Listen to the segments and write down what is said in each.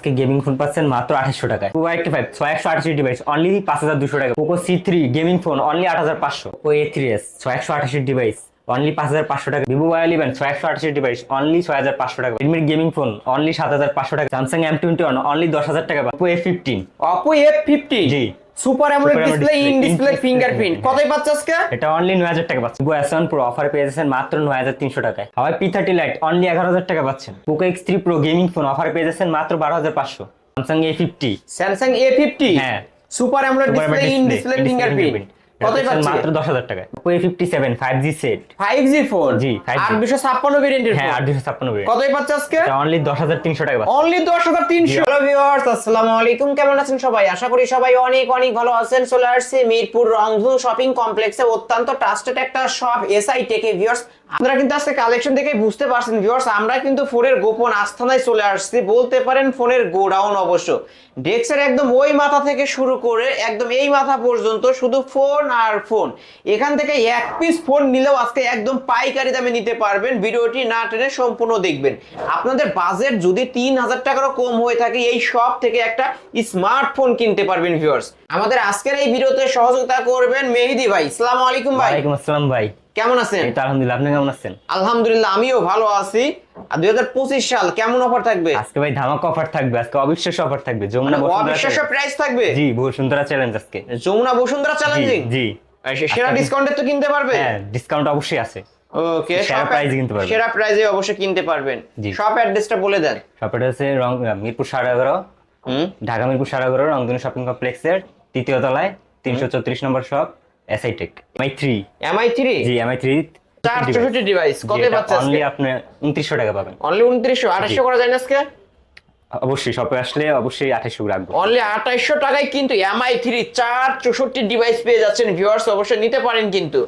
আজকে gaming phone পাচ্ছেন মাত্র আঠাশশো টাকায়। ওয়াই এইটটি ফাইভ ছয় একশো আঠাশি ডিভাইস অনলি পাঁচ হাজার দুশো টাকা। Poco C three gaming phone only আট হাজার পাঁচশো। ও এ থ্রি এস ছয় একশো আঠাশি ডিভাইস অনলি পাঁচ হাজার পাঁচশো টাকা। ভিভো ওয়াই ইলেভেন ছয় একশো আঠাশি ডিভাইস অনলি ছয় হাজার পাঁচশো টাকা। রেডমির গেমিং ফোন অনলি সাত হাজার পাঁচশো টাকা। Samsung M twenty one only দশ হাজার টাকা। Oppo A fifteen Oppo A fifty G. Super AMOLED display in display fingerprint কতই পাচ্ছ আজকে? এটা অনলি নয় হাজার টাকা পাচ্ছেন Vivo S Pro pro offer পেয়ে যাচ্ছেন মাত্র নয় হাজার তিনশো টাকায়। Huawei P thirty lite only এগারো হাজার টাকা পাচ্ছেন। X three pro gaming phone offer পেয়ে যাচ্ছেন মাত্র বারো হাজার পাঁচশো। Samsung A fifty Samsung A fifty হ্যাঁ। Super AMOLED display in display fingerprint fingerprint। কতই এটা পাচ্ছেন পাচ্ছে মাত্র দশ হাজার টাকায়। Oppo fifty seven five G set five G phone জি, আট দুশো ছাপ্পান্ন ভেরিয়েন্টের হ্যাঁ আট দুশো ছাপ্পান্ন কতই পাচ্ছে আজকে? অনলি দশ হাজার তিনশো টাকা অনলি দশ হাজার তিনশো। হ্যালো ভিউয়ার্স আসসালামু আলাইকুম। কেমন আছেন সবাই? আশা করি সবাই অনেক অনেক ভালো আছেন। চলে আসছে মিরপুর রংধু শপিং কমপ্লেক্সে অত্যন্ত ট্রাস্টেড একটা শপ এসআই টেকে ভিউয়ার্স আপনারা কিন্তু আজকে কালেকশন দেখে বুঝতে পারছেন ভিউয়ার্স আমরা কিন্তু ফোনের গোপন আস্থানায় চলে আসছি। বলতে পারেন ফোনের গোডাউন অবশ্য। ডেস্কের একদম ওই মাথা থেকে শুরু করে একদম এই মাথা পর্যন্ত শুধু ফোন আর ফোন। এখান থেকে এক পিস ফোন নিলেও আজকে একদম পাইকারি দামে নিতে পারবেন। ভিডিওটি না টেনে সম্পূর্ণ দেখবেন। আপনাদের বাজেট যদি তিন হাজার টাকারও কম হয়ে থাকে, এই সব থেকে একটা স্মার্টফোন কিনতে পারবেন ভিউয়ার্স আমাদের আজকের এই ভিডিওতে সহযোগিতা করবেন মেহেদি ভাই। আসসালামু আলাইকুম ভাই। আসসালাম ভাই। কেমন আছেন? আলহামদুলিল্লাহ আপনি কেমন আছেন? আলহামদুলিল্লাহ আমিও ভালো আছি। আর দুই হাজার পঁচিশ সাল কেমন অফার থাকবে? আজকে ভাই ধামাকা অফার থাকবে আজকে অবিশ্বাস্য অফার থাকবে যমুনা মানে বসুন্ধরা অবিশ্বাস্য প্রাইস থাকবে? জি বহু সুন্দরা চ্যালেঞ্জ আজকে। যমুনা বসুন্ধরা জি চ্যালেঞ্জিং জি। সেরা ডিসকাউন্টে তো কিনতে পারবে? হ্যাঁ ডিসকাউন্ট অবশ্যই আছে। ওকে সেরা price কিনতে পারবেন। সেরা প্রাইজে অবশ্যই কিনতে পারবেন। জি। শপ অ্যাড্রেসটা বলে দেন। শপটা হচ্ছে রং মিরপুর সাড়ে এগারো হুম। ঢাকা মিরপুর সাড়ে এগারো রংধনু শপিং কমপ্লেক্সের তৃতীয় তলায় তিনশো চৌত্রিশ নম্বর shop SI tech Mi three Mi three G Mi three চার ডিভাইস কত পাচ্ছে অনলি আপনি উনত্রিশশো টাকা পাবেন। অনলি উনত্রিশশো। আঠাশশো করা যায় না আজকে? অবশ্যই শপে আসলে অবশ্যই আঠাশশো রাখব। অনলি আঠাশশো টাকায় কিন্তু এমআই থ্রি চার চৌষট্টি ডিভাইস পেয়ে যাচ্ছেন ভিউয়ার্স অবশ্যই নিতে পারেন কিন্তু।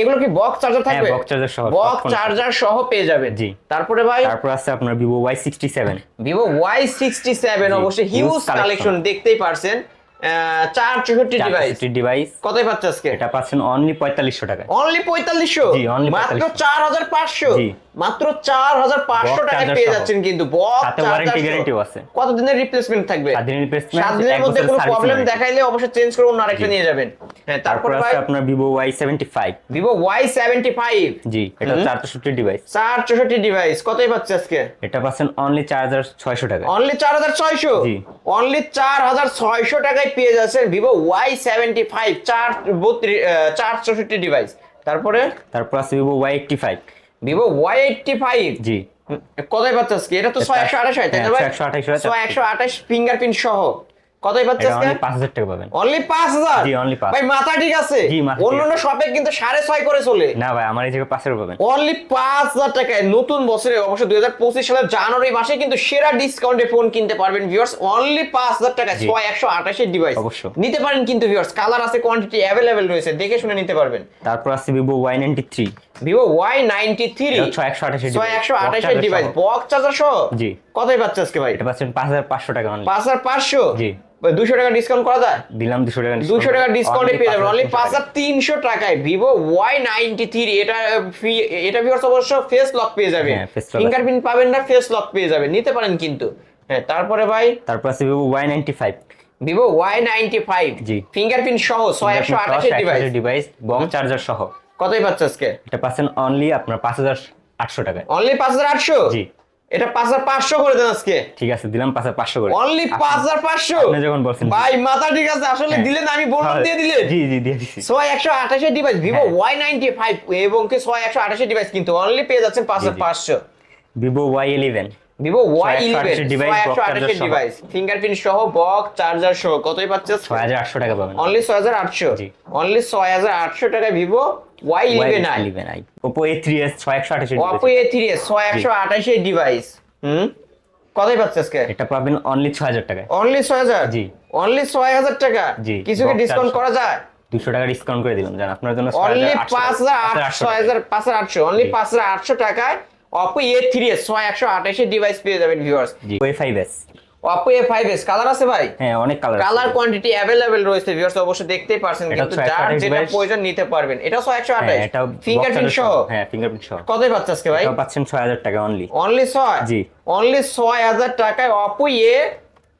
এগুলো কি বক্স চার্জার থাকবে? box charger সহ, বক্স চার্জার সহ। পেয়ে যাবেন। জি। তারপরে ভাই? তারপর আছে আপনার Vivo Y sixty seven Vivo Y sixty seven অবশ্যই হিউজ কালেকশন দেখতেই পারছেন। চার চৌষট্টি ডিভাইস ডিভাইস কতই পাচ্ছে আজকে? এটা পাচ্ছেন অনলি পঁয়তাল্লিশশো টাকা অনলি পঁয়তাল্লিশশো? মাত্র চার হাজার পাঁচশো? মাত্র চার হাজার পাঁচশো Box পেয়ে যাচ্ছেন কিন্তু বক্স সাথে warranty guarantee ও আছে। কত রিপ্লেসমেন্ট থাকবে? সাত দিনের replacement, সাত দিনের মধ্যে কোনো প্রবলেম দেখাইলে অবশ্যই চেঞ্জ করে অন্য আরেকটা নিয়ে যাবেন। হ্যাঁ তারপর আছে আপনার Vivo Y seventy five Vivo Y seventy five G এটা চার চৌষট্টি ডিভাইস চার চৌষট্টি ডিভাইস কতই পাচ্ছে আজকে? এটা পাচ্ছেন অনলি চার হাজার ছয়শো টাকা অনলি চার হাজার ছয়শো? অনলি চার হাজার ছয়শো টাকায় পেয়ে যাচ্ছেন ভিভো ওয়াই সেভেন্টি ফাইভ চার বত্রিশ চার চৌষট্টি ডিভাইস তারপরে? তারপর আছে Vivo Y eighty five Vivo Y eighty five G. কোথায় পাচ্ছে আজকে? এটা তো ছয় একশো আঠাশ হয় তাই না হ্যাঁ, একশো আঠাশ ফিঙ্গারপ্রিন্ট সহ। কতই পাচ্ছে আজকে? অনলি পাঁচ হাজার টাকা পাবেন। অনলি পাঁচ হাজার? জি, only পাঁচ। ভাই মাথা ঠিক আছে? জি, মাথা ঠিক অন্য শপে কিন্তু সাড়ে ছয় করে চলে। না ভাই আমার এই জায়গায় পাবেন। অনলি পাঁচ হাজার টাকায় নতুন বছরে অবশ্য দুই হাজার পঁচিশ সালের জানুয়ারি মাসে কিন্তু সেরা ডিসকাউন্টে ফোন কিনতে পারবেন ভিউয়ার্স অনলি পাঁচ হাজার টাকা জি। ছয় একশো আঠাশের ডিভাইস অবশ্য। নিতে পারেন কিন্তু ভিউয়ার্স কালার আছে কোয়ান্টিটি অ্যাভেলেবেল রয়েছে দেখে শুনে নিতে পারবেন। তারপর আছে নাইনটি থ্রি ছয় একশো ছয় একশো আঠাশের ডিভাইস বক্স চার্জার সহ? জি। কতই পাচ্ছে আজকে ভাই? এটা পাচ্ছেন পাঁচ হাজার পাঁচশো টাকা অনলি পাঁচ হাজার পাঁচশো? জি। দুশো টাকা ডিসকাউন্ট করা যায়? দিলাম দুশো টাকা দুশো টাকা ডিসকাউন্টে পেয়ে যাবেন। অনলি পাঁচ 5,300 হাজার তিনশো টাকায় ভিভো ওয়াই নাইনটি থ্রি এটা ফি- এটা ভিউয়ার্স অবশ্য ফেস লক পেয়ে যাবে। হ্যাঁ, face ফিঙ্গারপ্রিন্ট পাবেন না ফেস লক পেয়ে যাবেন নিতে পারেন কিন্তু। হ্যাঁ তারপরে ভাই? তারপর আছে Vivo Y ninety five Vivo Y ninety five G. Fingerprint সহ ছয় একশো আঠাশের ডিভাইস ডিভাইস বক্স চার্জার সহ। কতই পাচ্ছে আজকে? এটা পাচ্ছেন অনলি আপনার পাঁচ হাজার আটশো টাকায়। অনলি পাঁচ হাজার আটশো? জি। এটা পাঁচ হাজার পাঁচশো করে দেন আজকে। ঠিক আছে দিলাম পাঁচ হাজার পাঁচশো করে। অনলি পাঁচ হাজার পাঁচশো? যখন বলছেন ভাই মাথা ঠিক আছে আসলে হ্যাঁ। দিলেন আমি হ্যাঁ, দিয়ে দিলেন। জি জি দিয়ে দিচ্ছি ছয় একশো আঠাশের device Vivo. Y ninety five এবং কি ছয় একশো আঠাশের ডিভাইস কিন্তু অনলি পেয়ে যাচ্ছেন পাঁচ হাজার। পাঁচশো। Vivo Y eleven Vivo Y 128 eleven একশো আঠাশের ডিভাইস ফিঙ্গারপ্রিন্ট সহ। বক্স চার্জার সহ কতই পাচ্ছে ছয় হাজার আটশো টাকা পাবেন। অনলি ছয় হাজার আটশো। জি। অনলি ছয় হাজার আটশো টাকায় Vivo Y eleven I eleven I Oppo A three S ছয় একশো আঠাশি অপো এ থ্রি এস ছয় একশো আঠাশের ডিভাইস হুম? কতই পাচ্ছে আজকে? এটা পাবেন অনলি ছয় হাজার টাকায়। অনলি ছয় হাজার? জি। অনলি ছয় হাজার টাকা? জি, কিছু কি ডিসকাউন্ট করা যায়? দুশো টাকা ডিসকাউন্ট করে দিলাম জান আপনার জন্য অনলি পাঁচ হাজার আটশো ছয় হাজার পাঁচ হাজার আটশো। অনলি পাঁচ হাজার আটশো টাকায় অপো এ থ্রি এস ছয় একশো আঠাশের ডিভাইস পেয়ে যাবেন ভিউয়ার্স জি। Way five S Oppo A5s colour আছে ভাই? হ্যাঁ অনেক কালার কালার কোয়ান্টিটি অ্যাভেলেবেল রয়েছে ভিউয়ার্স অবশ্যই দেখতেই পারছেন কিন্তু যার যেটা প্রয়োজন নিতে পারবেন। এটা 128 হ্যাঁ এটা ফিঙ্গারপ্রিন্ট সহ? হ্যাঁ ফিঙ্গারপ্রিন্ট সহ। কতই পাচ্ছে আজকে ভাই? এটা পাচ্ছেন 6000 টাকা অনলি অনলি 6 জি। অনলি 6000 টাকায় Oppo A5s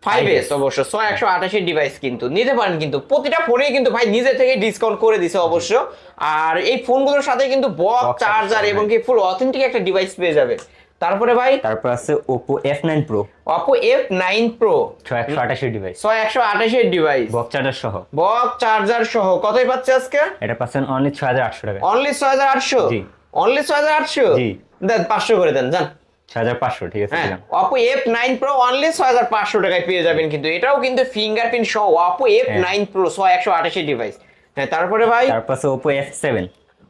5s অবশ্য। 128 ডিভাইস কিন্তু। নিতে পারেন কিন্তু। প্রতিটা ফোনেই কিন্তু ভাই নিজে থেকে ডিসকাউন্ট করে দিছে অবশ্য। আর এই ফোনগুলোর সাথে কিন্তু Box চার্জার এবং কি ফুল অথেন্টিক একটা ডিভাইস পেয়ে যাবে। তারপরে ভাই? তারপর আছে Oppo F9 Pro Oppo F9 Pro 128 device 128 এর ডিভাইস বক্স চার্জার সহ। বক্স চার্জার সহ। কতই পাচ্ছে আজকে? এটা পাচ্ছেন অনলি 6800 টাকা। অনলি 6800 জি। অনলি 6800 জি। দেন 500 করে দেন জান 6500 ঠিক আছে হ্যাঁ দিলাম। Oppo F9 Pro অনলি 6500 টাকায় পেয়ে যাবেন কিন্তু। এটাও কিন্তু ফিঙ্গারপ্রিন্ট সহ Oppo F9 Pro 128 ডিভাইস হ্যাঁ তারপরে ভাই? তারপর আছে Oppo F7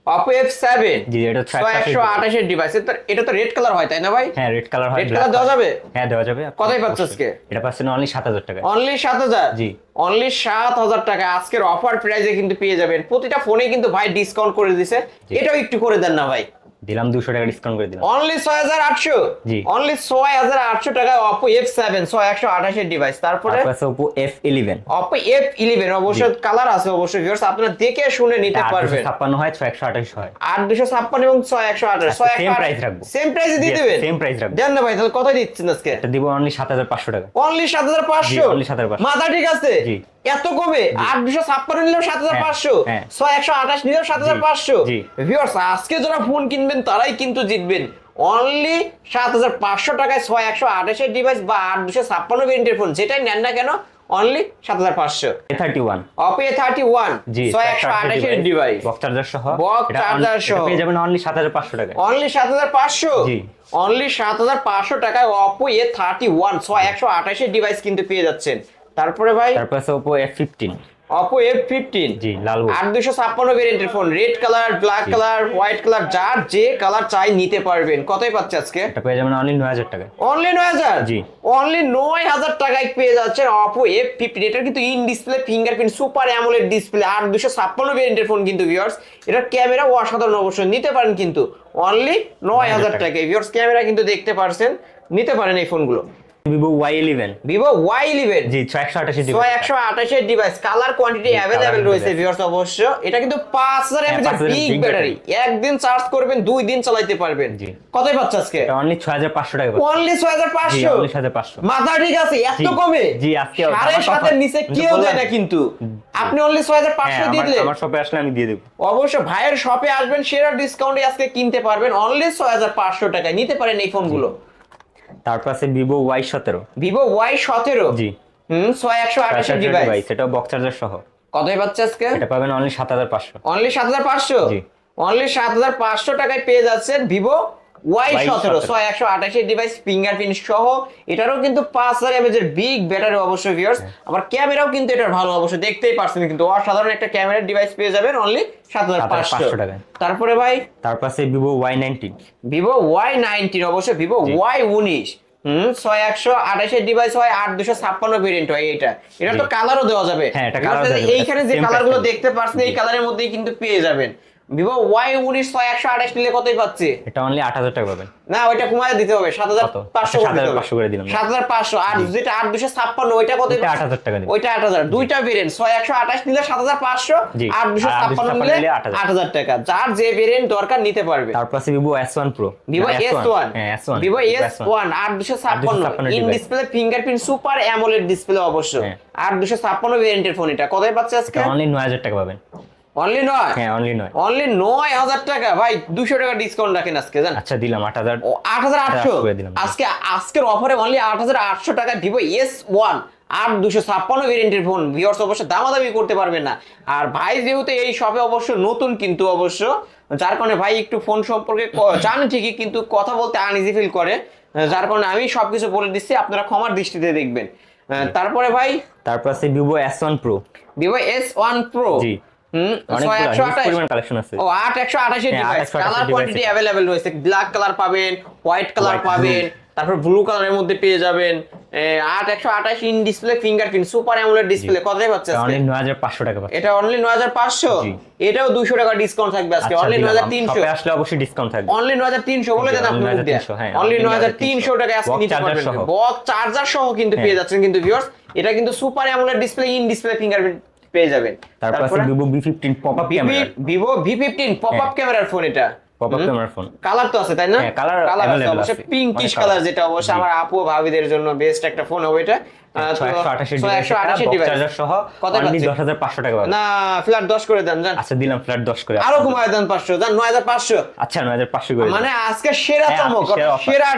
Oppo F7 জি, এটা 128 এর ডিভাইস এটা তো রেড কালার হয় তাই না ভাই? হ্যাঁ রেড কালার হয় রেড কালার দেওয়া যাবে? হ্যাঁ দেওয়া যাবে কতই পাচ্ছে। আজকে? এটা পাচ্ছেন অনলি 7000 টাকা অনলি 7000 জি। অনলি 7000 টাকা আজকের অফার প্রাইসে কিন্তু পেয়ে যাবেন। প্রতিটা ফোনে কিন্তু ভাই ডিসকাউন্ট করে দিছে। এটাও একটু করে দেন না ভাই। দিলাম 200 টাকা ডিসকাউন্ট করে দিলাম। অনলি ছয় হাজার আটশো? জি। অনলি ছয় হাজার আটশো টাকায় অপো এফ সেভেন ছয় একশো আঠাশের ডিভাইস তারপরে? আছে Oppo F11 Oppo F eleven অবশ্যই কালার আছে ভিউয়ার্স আপনারা দেখে শুনে নিতে পারবেন। 856 হয় 6128 হয়। আট দুশো ছাপ্পান্ন এবং ছয় একশো আঠাশ। আচ্ছা, same price রাখব। সেম প্রাইসে দিয়ে দেবেন? same price রাখব। দেন না ভাই তাহলে কত দিচ্ছেন আজকে? এটা দিব অনলি 7500 টাকা। অনলি সাত হাজার পাঁচশো? জি, only 7500 মাথা ঠিক আছে? জি। এত কমে? আট দুশো ছাপ্পান্ন নিলেও সাত হাজার পাঁচশো হ্যাঁ। ছয় একশো আঠাশ নিলেও সাত হাজার পাঁচশো। ভিউয়ার্স আজকে যারা ফোন কিনবেন তারাই কিন্তু জিতবেন। অনলি সাত হাজার পাঁচশো টাকায় ছয় একশো আঠাশের ডিভাইস বা আট দুশো ছাপ্পান্ন ভেরিয়েন্টের ফোন যেটাই নেন না কেন অনলি সাত হাজার পাঁচশো। A31 অপে থার্টি ওয়ান ছয় একশো আঠাশের ডিভাইস বক্স চার্জার সহ। Charger on- সহ। পেয়ে যাবেন অনলি 7500 টাকা অনলি সাত হাজার পাঁচশো? জি। অনলি সাত হাজার পাঁচশো টাকায় অপো এ থার্টি ওয়ান ছয় একশো আঠাশের ডিভাইস কিন্তু পেয়ে যাচ্ছেন। তারপরে ভাই? তারপর আছে Oppo F15 Oppo F fifteen G লাল দুশো ছাপ্পান্ন ভেরিয়েন্টের phone red colour black colour white colour যার যে কালার চাই নিতে পারবেন। কতই পাচ্ছে আজকে? এটা পেয়ে যাবেন অনলি 9000 টাকা অনলি নয় হাজার? জি। অনলি নয় হাজার টাকায় পেয়ে যাচ্ছেন এফ ফিফটিন এটা কিন্তু in display fingerprint super AMOLED display আর দুশো ছাপ্পান্ন ভেরিয়েন্টের ফোন কিন্তু ভিউয়ার্স এটার ক্যামেরা অসাধারণ অবশ্যই নিতে পারেন কিন্তু। অনলি নয় হাজার টাকা। টাকায়। ভিউয়ার্স ক্যামেরা কিন্তু দেখতে পারছেন। নিতে পারেন এই ফোনগুলো Vivo Y11 Vivo Y eleven G 628 GB ছয় একশো আঠাশের ডিভাইস কালার কোয়ান্টিটি অ্যাভেলেবেল রয়েছে। ভিউয়ার্স অবশ্য। এটা কিন্তু পাঁচ হাজার হ্যাঁ, এমএচ বিগ ব্যাটারি একদিন চার্জ করবেন দুই দিন চালাইতে পারবেন। জি। কতই পাচ্ছে আজকে? অনলি 6500 টাকা অনলি ছয় হাজার পাঁচশো? অনলি 6500 মাথা ঠিক আছে এত কমে? জি, আজকে সাড়ে সাতের নিচে কেউ দেয় না কিন্তু। আপনি অনলি ছয় হাজার হ্যাঁ পাঁচশো দিয়ে আমার দিলেন আমার শপে আসলে আমি দিয়ে দেব। অবশ্য ভাইয়ের শপে আসবেন সেরা ডিসকাউন্টে আজকে কিনতে পারবেন। অনলি ছয় হাজার পাঁচশো টাকায়। নিতে পারেন এই ফোনগুলো তারপর আছে ভিভো ওয়াই সতেরো। ভিভো ওয়াই সতেরো? জি। হুম ছয় একশো আঠাশের ডিভাইস ডিভাইস এটা বক্স চার্জার সহ। কতই পাচ্ছে আজকে? এটা পাবেন অনলি 7500 অনলি সাত হাজার পাঁচশো? জি। অনলি সাত হাজার পাঁচশো টাকায় পেয়ে যাচ্ছেন ভিভো ওয়াই সতেরো ছয় একশো আঠাশের ডিভাইস ফিঙ্গারপ্রিন্ট সহ। এটারও কিন্তু পাঁচ হাজার এমএজ এর বিগ ব্যাটারি অবশ্যই ভিউয়ার্স আবার ক্যামেরাও কিন্তু এটার ভালো অবশ্যই দেখতেই পারছেন কিন্তু। অসাধারণ একটা ক্যামেরার ডিভাইস পেয়ে যাবেন অনলি সাত হাজার পাঁচশো। 7500 টাকায়। তারপরে ভাই? তারপর আছে Vivo Y19 Vivo Y nineteen অবশ্যই ভিভো ওয়াই উনিশ হম ছয় একশো আঠাশের ডিভাইস হয় আট দুশো ছাপ্পান্ন ভেরিয়েন্ট হয় এটা এটা তো। কালারও দেওয়া যাবে। হ্যাঁ। এইখানে যে কালারগুলো দেখতে পাচ্ছেন এই কালারের মধ্যেই কিন্তু পেয়ে যাবেন। ভিভো ওয়াই উনিশ ছয় একশো আঠাশ নিলে কতই পাচ্ছে? এটা অনলি 8000 টাকা পাবেন। না ওইটা কমায় দিতে হবে সাত হাজার কত? পাঁচশো আচ্ছা, 7500 করে দিলাম। সাত হাজার পাঁচশো আর যেটা আট দুশো ছাপ্পান্ন ওইটা কত ওইটা 8000 টাকা ওইটা আট হাজার। দুইটা ভেরিয়েন্ট ছয় একশো আঠাশ নিলে সাত হাজার পাঁচশো আট দুশো ছাপ্পান্ন নিলে নিলে 8000 আট হাজার টাকা। যার যে ভেরিয়েন্ট দরকার নিতে পারবে। তারপর আছে Vivo S1 Pro Vivo S one S1 Vivo S one আট দুশো ছাপ্পান্ন। In display fingerprint super AMOLED display অবশ্য। হ্যাঁ। আট দুশো ছাপ্পান্ন ভেরিয়েন্টের ফোন এটা। কতই পাচ্ছে আজকে? অনলি 9000 টাকা পাবেন। অনলি নয়? হ্যাঁ অনলি নয়। অনলি নয় হাজার টাকা। ভাই দুশো টাকা ডিসকাউন্ট রাখেন আজকে জান আচ্ছা দিলাম 8000 ও আট হাজার আটশো। আজকে আজকের অফারে অনলি আট হাজার আটশো টাকা ভিভো এস ওয়ান আর দুশো ছাপ্পান্ন ভেরিয়েন্টের ফোন ভিওর্স অবশ্য দামাদামি করতে পারবেন না। আর ভাই যেহেতু এই শপে অবশ্য নতুন কিন্তু অবশ্য যার কারণে ভাই একটু ফোন সম্পর্কে জানে ঠিকই কিন্তু কথা বলতে আনইজি ফিল করে। যার কারণে আমি সবকিছু বলে দিচ্ছি আপনারা ক্ষমার দৃষ্টিতে দেখবেন। তারপরে ভাই? তারপর আছে Vivo S one pro Vivo S one pro G. হুম কালেকশন আছে। ও হ্যাঁ, ডিভাইস কালার কোয়ান্টিটি। অ্যাভেলেবেল রয়েছে। ব্ল্যাক কালার পাবেন হোয়াইট কালার পাবেন তারপর ব্লু কালারের মধ্যে পেয়ে যাবেন। আট একশো আঠাশ in display fingerprint super AMOLED display কতই পাচ্ছে? অনলি নয় হাজার পাঁচশো টাকা এটা অনলি নয় হাজার পাঁচশো? এটাও দুশো টাকা ডিসকাউন্ট থাকবে আজকে। আচ্ছা, অনলি নয় হাজার তিনশো। আসলে অবশ্যই ডিসকাউন্ট থাকবে। অনলি নয় হাজার তিনশো বলে দেন আপনি only মুখ দিয়ে। 9300 হ্যাঁ, অনলি নয় হাজার তিনশো টাকা আজকে নিতে পারবেন। বক্স চার্জার সহ কিন্তু হ্যাঁ। পেয়ে যাচ্ছেন কিন্তু ভিউয়ার্স এটা কিন্তু super AMOLED display in display fingerprint পেয়ে যাবেন। তারপর আছে Vivo V fifteen pop up camera Vivo V fifteen pop up. ক্যামেরার ফোন এটা। পপ আপ ক্যামেরার ফোন কালার তো আছে তাই না? হ্যাঁ, কালার আছে অবশ্যই পিঙ্কিশ কালার যেটা অবশ্যই আমার আপু ভাবিদের জন্য বেস্ট একটা ফোন হবে এটা। আহ, তো- ছয়শো আঠাশি ছয় একশো আঠাশি ডিভাইস। ডিভাইস চার্জার সহ কত অনলি পাচ্ছি? দশ হাজার পাঁচশো টাকা পাবেন না ফ্ল্যাট দশ করে দেন জান। আচ্ছা আচ্ছা মানে আজকে সেরা হ্যাঁ, চমক সেরা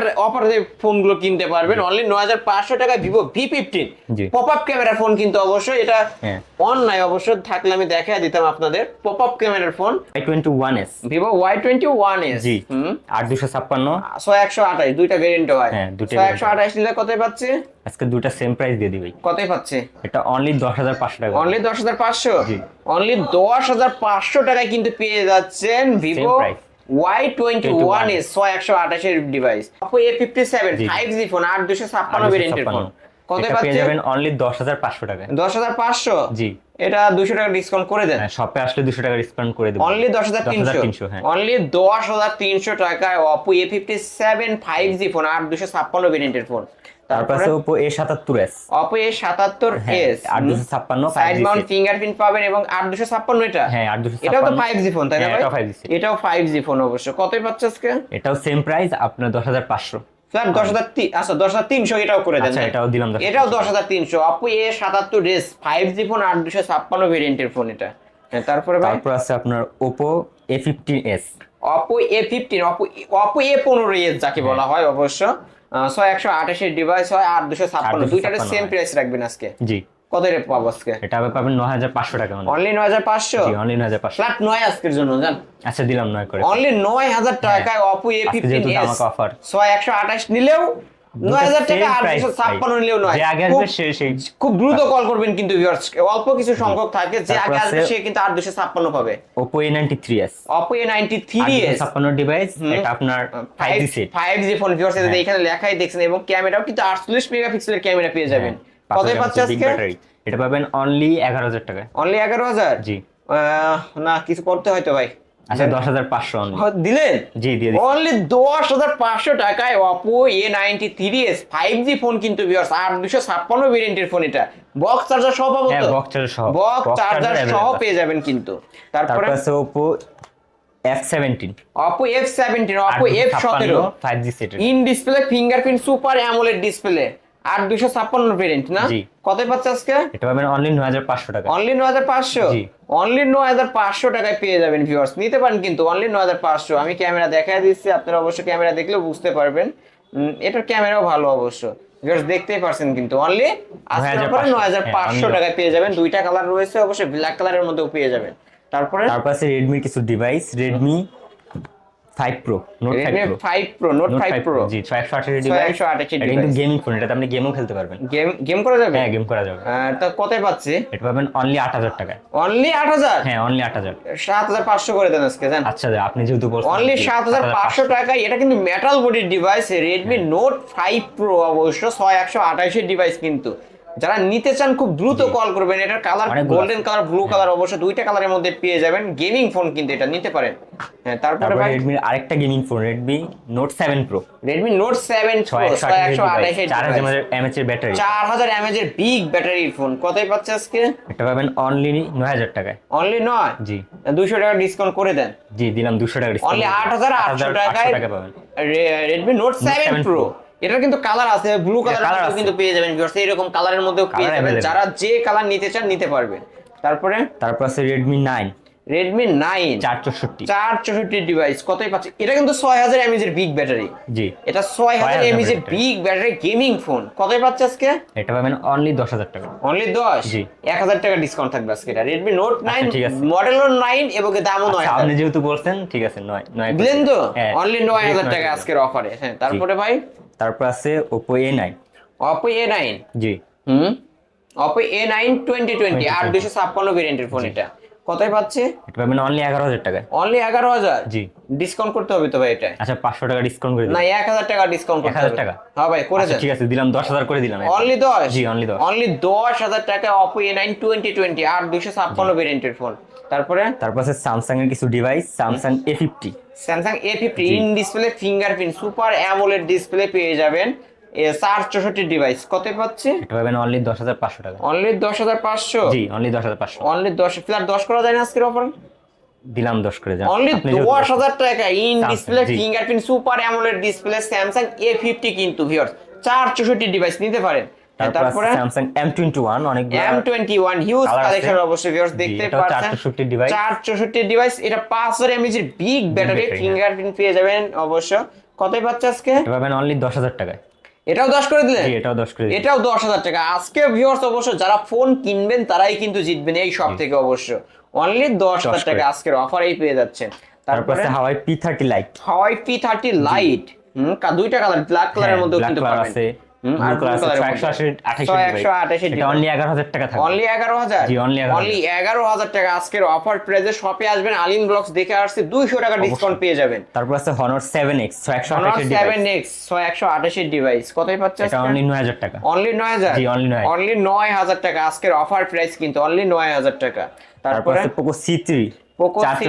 কিনতে পারবেন। অনলি নয় হাজার পাঁচশো টাকা Vivo V fifteen pop up ক্যামেরার ফোন কিন্তু অবশ্যই এটা হ্যাঁ। অন নাই অবশ্য থাকলে আমি দেখা দিতাম আপনাদের। পপ আপ ক্যামেরার phone I twenty one S Vivo Y twenty one S G আট দুশো ছাপ্পান্ন। ছয় একশো আঠাশ দুইটা ভেরিয়েন্ট হয়। হ্যাঁ, একশো আঠাশ নিলে কতই পাচ্ছে? আজকে দুটা সেম প্রাইস দিয়ে দিবি। কতই পাচ্ছে? এটা অনলি দশ হাজার পাঁচশো টাকা। অনলি দশ হাজার পাঁচশো? জি। অনলি দশ হাজার পাঁচশো টাকায় কিন্তু পেয়ে যাচ্ছেন Vivo price। Y twenty one S ছয় একশো আঠাশের device seven five G. Phone আট দুশো ছাপ্পান্ন ভেরিয়েন্টের ফোন কত পেয়ে যাবেন অনলি দশ হাজার পাঁচশো টাকায়। দশ হাজার পাঁচশো? জি। এটা দুশো টাকা ডিসকাউন্ট করে দেন। হ্যাঁ শপে আসলে দুশো টাকা ডিসকাউন্ট করে দেবো। অনলি দশ হাজার তিনশো। তিনশো হ্যাঁ। অনলি দশ হাজার তিনশো টাকায় Oppo A fifty seven five G phone আট দুশো ছাপ্পান্ন ভেরিয়েন্টের ফোন তারপর তারপরে আছে ওপো এ সাতাত্তর এস। অপো এ সাতাত্তর এস আট দুশো ছাপ্পান্ন সাইড মাউন্ট ফিঙ্গারপ্রিন্ট পাবেন এবং আট দুশো ছাপ্পান্ন এটা। হ্যাঁ আট দুশো এটাও তো ফাইভ জি ফোন তাই না হ্যাঁ, ভাই? এটাও 5G এটাও ফাইভ জি ফোন অবশ্য। কতই পাচ্ছে আজকে? এটাও সেম প্রাইস আপনার দশ হাজার পাঁচশো। স্যার দশ হাজার তিন আচ্ছা দশ হাজার তিনশো এটাও করে দেন আচ্ছা হ্যাঁ। এটাও দিলাম এটাও দশ হাজার তিনশো। অপো এ সাতাত্তর এস ফাইভ জি ফোন আট দুশো ছাপ্পান্ন ভেরিয়েন্টের ফোন এটা। হ্যাঁ, তারপরে ভাই? তারপর আছে আপনার Oppo A fifteen S Oppo A fifteen Oppo Oppo A পনেরো এস যাকে হ্যাঁ। বলা হয় অবশ্য। ছয় একশো আঠাশের ডিভাইস হয় আট দুশো ছাপ্পান্ন। 8256 দুইটার সেম প্রাইস রাখবেন আজকে। জি। কত রেট পাবো আজকে? এটা হবে পাবেন নয় হাজার পাঁচশো টাকা মানে। অনলি নয় হাজার পাঁচশো? অনলি নয় হাজার পাঁচশো। ফ্ল্যাট নয় আজকের জন্য জান? আচ্ছা দিলাম নয় করে। অনলি নয় হাজার টাকায় অপো এ ফিফটিন এস ছয় একশো আঠাশ নিলেও আর খুব- দ্রুত কল করবেন কিন্তু অল্প কিছু সংখ্যক থাকে যে আগে আসবে সে কিন্তু আট দুশো ছাপ্পান্ন পাবে। Oppo A ninety three S Oppo A ninety three S ছাপ্পান্ন ডিভাইস এটা আপনার five G five G phone viewers. এখানে লেখাই দেখছেন এবং ক্যামেরাও কিন্তু আটচল্লিশ মেগাপিক্সেলের ক্যামেরা পেয়ে যাবেন। হ্যাঁ, কত পাচ্ছে আজকে? এটা পাবেন অনলি এগারো হাজার টাকায়। অনলি এগারো হাজার? জি। না কিছু করতে হয়তো ভাই। আচ্ছা দশ হাজার পাঁচশো দিলেন? জি দিয়ে অনলি দশ হাজার পাঁচশো টাকায় Oppo A ninety three S five G phone কিন্তু ভিউয়ার্স আট দুশো ছাপ্পান্ন ভেরিয়েন্টের ফোন এটা। বক্স চার্জার সহ পাবো হ্যাঁ তো? বক্স চার্জার সহ। বক্স চার্জার সহ পেয়ে যাবেন কিন্তু। তারপরে? আছে Oppo F seventeen Oppo F seventeen Oppo F সতেরো। ফাইভ জি সেটের in display fingerprint super AMOLED display আর দুশো ছাপ্পান্ন ভেরিয়েন্ট না। কত পাচ্ছে আজকে? এটা পাবেন অনলি নয় হাজার পাঁচশো টাকা। অনলি নয় হাজার পাঁচশো? জি। অনলি নয় হাজার পাঁচশো টাকায় পেয়ে যাবেন ভিউয়ার্স নিতে পারেন কিন্তু অনলি নয় হাজার পাঁচশো। আমি ক্যামেরা দেখাই দিচ্ছি আপনারা অবশ্যই ক্যামেরা দেখলেও বুঝতে পারবেন। এটার ক্যামেরাও ভালো অবশ্য। ভিউয়ার্স দেখতেই পারছেন কিন্তু অনলি আজকে 9,500 নয় হাজার পাঁচশো। হ্যাঁ, টাকায় পেয়ে যাবেন। দুইটা কালার রয়েছে অবশ্যই ব্ল্যাক কালারের মধ্যেও পেয়ে যাবেন। তারপরে? তারপর আছে রেডমির কিছু device Redmi five pro note five Redmi pro five pro note note five five pro pro G device এটা কিন্তু গেমিং ফোন এটাতে আপনি গেমও খেলতে পারবেন। গেম গেম করা যাবে? হ্যাঁ গেম করা যাবে। তা পাচ্ছি? এটা পাবেন অনলি আট হাজার টাকায়। অনলি আট হাজার? হ্যাঁ অনলি আট হাজার। সাত হাজার পাঁচশো করে দেন আজকে জান। আচ্ছা আপনি যেহেতু বলছেন অনলি সাত হাজার পাঁচশো টাকায় এটা কিন্তু মেটাল বডির device Redmi. Note five pro অবশ্য ছয় একশো আঠাশের ডিভাইস কিন্তু। যারা নিতে চান খুব দ্রুত কল করবেন। এটার colour golden colour blue colour অবশ্য দুইটা কালারের মধ্যে পেয়ে যাবেন। গেমিং ফোন কিন্তু এটা নিতে পারেন। হ্যাঁ তারপরে ভাই রেডমির আরেকটা gaming phone Redmi note seven pro Redmi note seven ছয় একশো ছয় একশো আঠাশের চার হাজার এমএচ এর ব্যাটারি চার হাজার এমএজ এর বিগ ব্যাটারির ফোন কতই পাচ্ছে আজকে? এটা পাবেন অনলি নয় হাজার টাকায়। অনলি নয়? জি। দুশো টাকা ডিসকাউন্ট করে দেন। জি দিলাম দুশো টাকা discount। অনলি আট হাজার আটশো টাকায় টাকা পাবেন। Redmi note seven 7 pro Pro। এটার কিন্তু কালার আছে ব্লু হ্যাঁ, কালার আছে। কিন্তু পেয়ে যাবেন viewers, এরকম কালারের মধ্যেও পেয়ে যাবেন। যারা যে কালার নিতে চান নিতে পারবেন। তারপরে? তারপর আছে রেডমি নাইন রেডমি নাইন চার চৌষট্টি চার চৌষট্টি ডিভাইস কতই পাচ্ছে? এটা কিন্তু ছয় হাজার এমএজ এর বিগ ব্যাটারি জি। এটা ছয় হাজার 6000 এমএজ এর বিগ ব্যাটারি গেমিং ফোন কতই পাচ্ছে আজকে? এটা পাবেন অনলি দশ হাজার টাকা। অনলি দশ? জি। এক হাজার টাকা ডিসকাউন্ট থাকবে আজকে এটা। রেডমি নোট নাইন ঠিক আছে। মডেলও নাইন এবং দামও নয় আচ্ছা, হাজার। আপনি যেহেতু বলছেন ঠিক আছে নয় নয় করে দিলেন তো? হ্যাঁ, অনলি নয় হাজার টাকা করে। আজকের অফারে হ্যাঁ তারপরে ভাই? তারপর আছে Oppo A nine Oppo A nine G. Hmm? Oppo A nine twenty twenty আর দুশো ছাপ্পান্ন ভেরিয়েন্টের ফোন এটা। কতই পাচ্ছে? এটা পাবেন অনলি এগারো হাজার টাকায়। অনলি এগারো হাজার? জি। ডিসকাউন্ট করতে হবে তো ভাই এটা? আচ্ছা পাঁচশো টাকা ডিসকাউন্ট করে না এক হাজার টাকা ডিসকাউন্ট করতে 1000 টাকা? হ্যাঁ ভাই করে আচ্ছা, দেন। ঠিক আছে দিলাম দশ হাজার করে দিলাম অনলি দশ? জি, অনলি 10 অনলি দশ হাজার টাকা Oppo A nine twenty twenty আর দুশো ছাপ্পান্ন ভেরিয়েন্টের ফোন তারপরে? তারপর আছে স্যামসাং এর কিছু device Samsung A fifty Samsung A fifty in display fingerprint super AMOLED display পেয়ে যাবেন। চার চৌষট্টি ডিভাইস কত পাচ্ছে? এটা পাবেন অনলি দশ হাজার পাঁচশো টাকা। অনলি দশ হাজার পাঁচশো? জি অনলি দশ হাজার পাঁচশো। অনলি দশ ফ্ল্যাট দশ করা যায় না আজকের অফার দিলাম দশ করে যান অনলি দশ হাজার টাকা in display. Fingerprint super AMOLED display Samsung A fifty কিন্তু ভিওর চার চৌষট্টি ডিভাইস নিতে পারেন। তারপর তারপরে? স্যামসাং এম টোয়েন্টি ওয়ান অনেক M twenty one huge collection অবশ্যই ভিউয়ার্স দেখতে এটাও পাচ্ছেন। 464 device। চার চৌষট্টি ডিভাইস এটা পাঁচ হাজার এর বিগ ব্যাটারি। ফিঙ্গারপ্রিন্ট পেয়ে যাবেন অবশ্য। কতই পাচ্ছে আজকে? পাবেন অনলি দশ হাজার টাকায়। এটাও দশ করে দিলেন? এটাও দশ করে। এটাও দশ হাজার টাকা। আজকে ভিউয়ার্স অবশ্য যারা ফোন কিনবেন তারাই কিন্তু জিতবেন এই সব থেকে অবশ্য। অনলি দশ হাজার। টাকা আজকের অফারেই পেয়ে যাচ্ছেন। তারপর Huawei P thirty lite Huawei P thirty lite হুম দুইটা কালার ব্ল্যাক কালারের মধ্যেও কিন্তু পাবেন। আর টাকা আজকের অফার প্রাইসে শপে আসবেন আলিন ব্লগস দেখে আসছি দুইশো টাকা ডিসকাউন্ট পেয়ে যাবেন। তারপর আছে Honor seven X seven X একশো আঠাশের ডিভাইস কতই পাচ্ছে অনলি নয় হাজার টাকা। অনলি নয় হাজার? অনলি নয় হাজার। টাকা আজকের অফার প্রাইস কিন্তু অনলি নয় হাজার টাকা। তারপরে Poco C three Poco C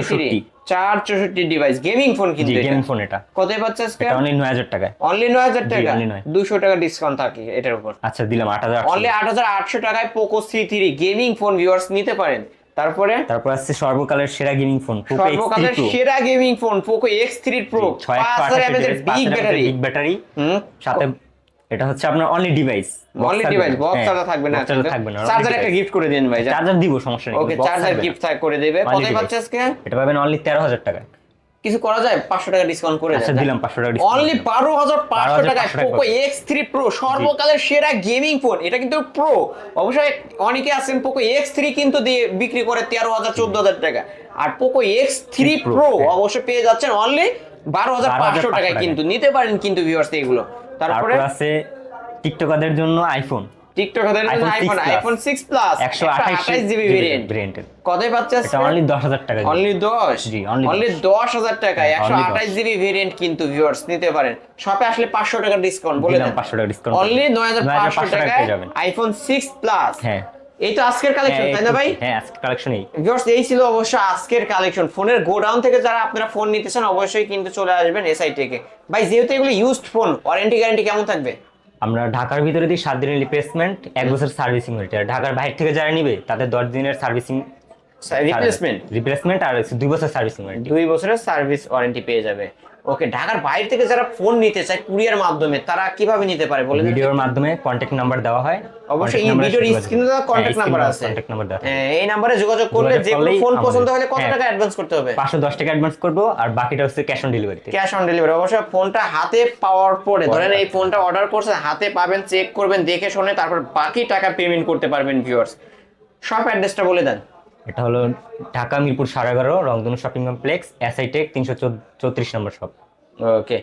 464 device gaming phone কিন্তু গেমিং ফোন এটা। কত পাচ্ছে আজকে? অনলি 9000 টাকায়। অনলি 9000 টাকা? 200 টাকা ডিসকাউন্ট থাকে এটার উপর। আচ্ছা দিলাম 8000 অনলি 8800 টাকায় Poco C3 gaming phone viewers নিতে পারেন। তারপরে? তারপর আসছে সর্বকালের সেরা গেমিং ফোন সর্বকালের সেরা gaming phone Poco X three 6000 ছয় বিগ ব্যাটারি বিগ ব্যাটারি সাথে এটা হচ্ছে আপনার only device only device box charger থাকবে না চার্জার থাকবে না চার্জার একটা গিফট করে দিন ভাই চার্জার দিব সমস্যা নেই ওকে চার্জার। গিফট করে দেবে। কতই পাচ্ছে আজকে? এটা পাবেন অনলি তেরো হাজার টাকায় কিছু করা যায়? পাঁচশো টাকা ডিসকাউন্ট করে আচ্ছা দিলাম পাঁচশো টাকা discount অনলি দিলাম। বারো হাজার পাঁচশো 12,500 টাকায় টাকা পোকো এক্স থ্রি প্রো সর্বকালের সেরা গেমিং ফোন এটা কিন্তু প্রো অবশ্যই অনেকে আছেন পোকো এক্স থ্রি কিন্তু দিয়ে বিক্রি করে তেরো হাজার চোদ্দ হাজার টাকা। আর Poco X three Pro, pro. অবশ্যই পেয়ে যাচ্ছেন অনলি বারো হাজার পাঁচশো 12,500 টাকায় টাকায়। কিন্তু। নিতে পারেন কিন্তু ভিউয়ার্স এগুলো। তারপরে? আছে টিকটকারদের জন্য আইফোন টিকটকারদের জন্য আইফোন আইফোন 6 প্লাস একশো আঠাশ আঠাশ জিবি ভেরিয়েন্ট কতই পাচ্ছে এটা অনলি দশ হাজার টাকা অনলি দশ? জি, অনলি অনলি দশ হাজার টাকা হ্যাঁ, একশো only আঠাশ জিবি ভেরিয়েন্ট কিন্তু ভিউয়ার্স নিতে পারেন। শপে আসলে পাঁচশো টাকা ডিসকাউন্ট বলে দেন। 500 টাকা ডিসকাউন্ট অনলি করে। হাজার পাঁচশো 9,500 টাকায় পেয়ে যাবেন। আইফোন 6 প্লাস হ্যাঁ। এই তো আজকের কালেকশন হ্যাঁ, তাই না ভাই? হ্যাঁ আজকে কালেকশন এই। ভিউয়ার্স এই ছিল অবশ্য আজকের কালেকশন ফোনের গোডাউন থেকে যারা আপনারা ফোন নিতে চান অবশ্যই কিন্তু চলে আসবেন এসআই থেকে ভাই যেহেতু এগুলো ইউজড ফোন ওয়ারেন্টি গ্যারান্টি কেমন থাকবে? আমরা ঢাকার ভিতরে দিই সাত দিনের রিপ্লেসমেন্ট এক বছর সার্ভিসিং ওয়ারেন্টি ঢাকার বাইরে থেকে যারা নিবে তাদের দশ দিনের সার্ভিসিং রিপ্লেসমেন্ট রিপ্লেসমেন্ট আর দুই বছর সার্ভিসিং ওয়ারেন্টি দুই বছরের সার্ভিস ওয়ারেন্টি পেয়ে যাবে। ওকে ঢাকার বাইরে থেকে যারা ফোন নিতে চায় কুরিয়ার মাধ্যমে তারা কীভাবে নিতে পারে বলে ভিডিওর মাধ্যমে কন্ট্যাক্ট নাম্বার দেওয়া হয়। অবশ্যই এই ভিডিওর স্ক্রিনে দেওয়া কন্ট্যাক্ট নাম্বার আছে। কন্ট্যাক্ট নাম্বার দেওয়া। হ্যাঁ, এই নাম্বারে যোগাযোগ করলে যে কোনো ফোন পছন্দ হলে কত হ্যাঁ। টাকা অ্যাডভান্স করতে হবে? পাঁচশো দশ টাকা অ্যাডভান্স করব আর বাকিটা হচ্ছে cash on delivery cash on delivery অবশ্যই ফোনটা হাতে পাওয়ার পরে ধরেন এই ফোনটা অর্ডার করছেন হাতে পাবেন চেক করবেন দেখে শুনে তারপর বাকি টাকা পেমেন্ট করতে পারবেন ভিউয়ার্স সব অ্যাড্রেসটা বলে দেন। এটা হলো ঢাকা মিরপুর সাড়ে এগারো রংধনু শপিং কমপ্লেক্স এসআই টেক তিনশো চৌত্রিশ নম্বর শপ। ওকে।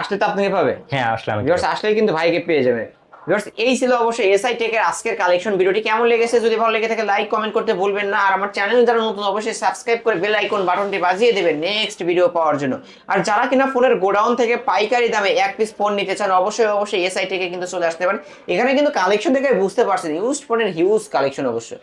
আসলে তো আপনাকে পাবে হ্যাঁ আসলে আমি ভিউয়ার্স আসলেই কিন্তু ভাইকে পেয়ে যাবে ভিউয়ার্স এই ছিল অবশ্যই এসআই টেকের আজকের কালেকশন ভিডিওটি কেমন লেগেছে? যদি ভালো লেগে থাকে লাইক কমেন্ট করতে ভুলবেন না। আর আমার চ্যানেল যারা নতুন অবশ্যই সাবস্ক্রাইব করে বেল আইকন বাটনটি বাজিয়ে দেবেন নেক্সট ভিডিও পাওয়ার জন্য। আর যারা কিনা ফোনের গোডাউন থেকে পাইকারি দামে এক পিস ফোন নিতে চান অবশ্যই অবশ্যই এসআই টেকে কিন্তু চলে আসতে পারেন। এখানে কিন্তু কালেকশন দেখে বুঝতে পারছেন ইউজড ফোনের হিউজ কালেকশন অবশ্যই